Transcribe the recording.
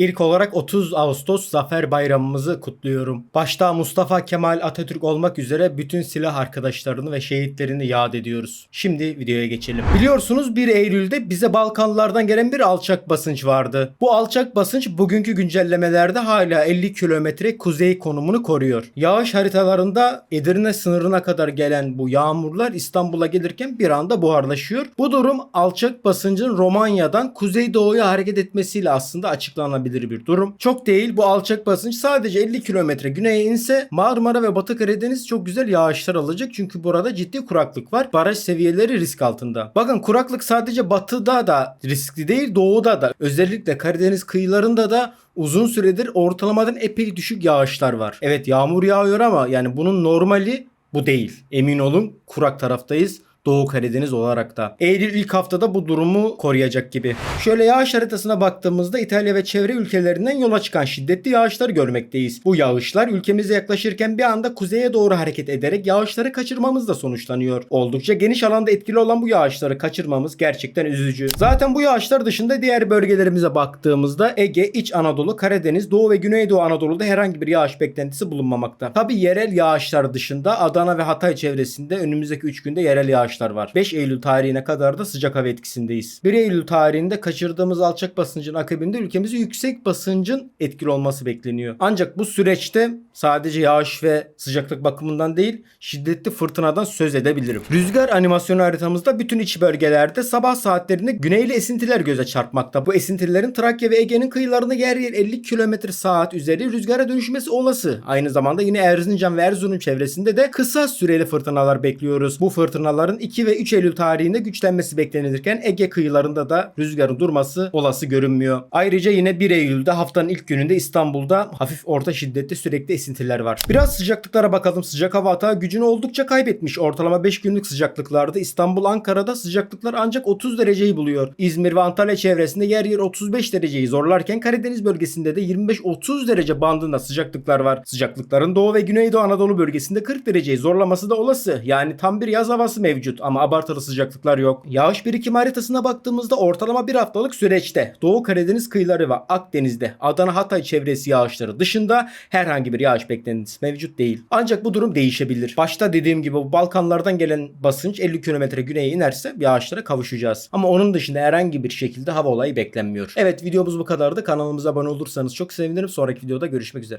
İlk olarak 30 Ağustos Zafer Bayramımızı kutluyorum. Başta Mustafa Kemal Atatürk olmak üzere bütün silah arkadaşlarını ve şehitlerini yad ediyoruz. Şimdi videoya geçelim. Biliyorsunuz 1 Eylül'de bize Balkanlardan gelen bir alçak basınç vardı. Bu alçak basınç bugünkü güncellemelerde hala 50 kilometre kuzey konumunu koruyor. Yağış haritalarında Edirne sınırına kadar gelen bu yağmurlar İstanbul'a gelirken bir anda buharlaşıyor. Bu durum alçak basıncın Romanya'dan kuzeydoğuya hareket etmesiyle aslında açıklanabilir bir durum. Çok değil bu alçak basınç sadece 50 kilometre güneye inse Marmara ve Batı Karadeniz çok güzel yağışlar alacak. Çünkü burada ciddi kuraklık var. Baraj seviyeleri risk altında. Bakın kuraklık sadece batıda da riskli değil doğuda da. Özellikle Karadeniz kıyılarında da uzun süredir ortalamadan epey düşük yağışlar var. Evet yağmur yağıyor ama yani bunun normali bu değil. Emin olun kurak taraftayız. Doğu Karadeniz olarak da. Eylül ilk haftada bu durumu koruyacak gibi. Şöyle yağış haritasına baktığımızda İtalya ve çevre ülkelerinden yola çıkan şiddetli yağışlar görmekteyiz. Bu yağışlar ülkemize yaklaşırken bir anda kuzeye doğru hareket ederek yağışları kaçırmamızla sonuçlanıyor. Oldukça geniş alanda etkili olan bu yağışları kaçırmamız gerçekten üzücü. Zaten bu yağışlar dışında diğer bölgelerimize baktığımızda Ege, İç Anadolu, Karadeniz, Doğu ve Güneydoğu Anadolu'da herhangi bir yağış beklentisi bulunmamakta. Tabi yerel yağışlar dışında Adana ve Hatay çevresinde önümüzdeki 3 günde yerel yağışlar var. 5 Eylül tarihine kadar da sıcak hava etkisindeyiz. 1 Eylül tarihinde kaçırdığımız alçak basıncın akabinde ülkemize yüksek basıncın etkili olması bekleniyor. Ancak bu süreçte sadece yağış ve sıcaklık bakımından değil şiddetli fırtınadan söz edebilirim. Rüzgar animasyonu haritamızda bütün iç bölgelerde sabah saatlerinde güneyli esintiler göze çarpmakta. Bu esintilerin Trakya ve Ege'nin kıyılarında yer yer 50 km saat üzeri rüzgara dönüşmesi olası. Aynı zamanda yine Erzincan ve Erzurum çevresinde de kısa süreli fırtınalar bekliyoruz. Bu fırtınaların 2 ve 3 Eylül tarihinde güçlenmesi beklenirken Ege kıyılarında da rüzgarın durması olası görünmüyor. Ayrıca yine 1 Eylül'de haftanın ilk gününde İstanbul'da hafif orta şiddette sürekli esintiler var. Biraz sıcaklıklara bakalım. Sıcak hava atağı gücünü oldukça kaybetmiş. Ortalama 5 günlük sıcaklıklarda İstanbul, Ankara'da sıcaklıklar ancak 30 dereceyi buluyor. İzmir ve Antalya çevresinde yer yer 35 dereceyi zorlarken Karadeniz bölgesinde de 25-30 derece bandında sıcaklıklar var. Sıcaklıkların Doğu ve Güneydoğu Anadolu bölgesinde 40 dereceyi zorlaması da olası. Yani tam bir yaz havası mevcut ama abartılı sıcaklıklar yok. Yağış birikim haritasına baktığımızda ortalama bir haftalık süreçte Doğu Karadeniz kıyıları ve Akdeniz'de Adana Hatay çevresi yağışları dışında herhangi bir yağış beklentisi mevcut değil. Ancak bu durum değişebilir. Başta dediğim gibi Balkanlardan gelen basınç 50 km güneye inerse yağışlara kavuşacağız. Ama onun dışında herhangi bir şekilde hava olayı beklenmiyor. Evet videomuz bu kadardı. Kanalımıza abone olursanız çok sevinirim. Sonraki videoda görüşmek üzere.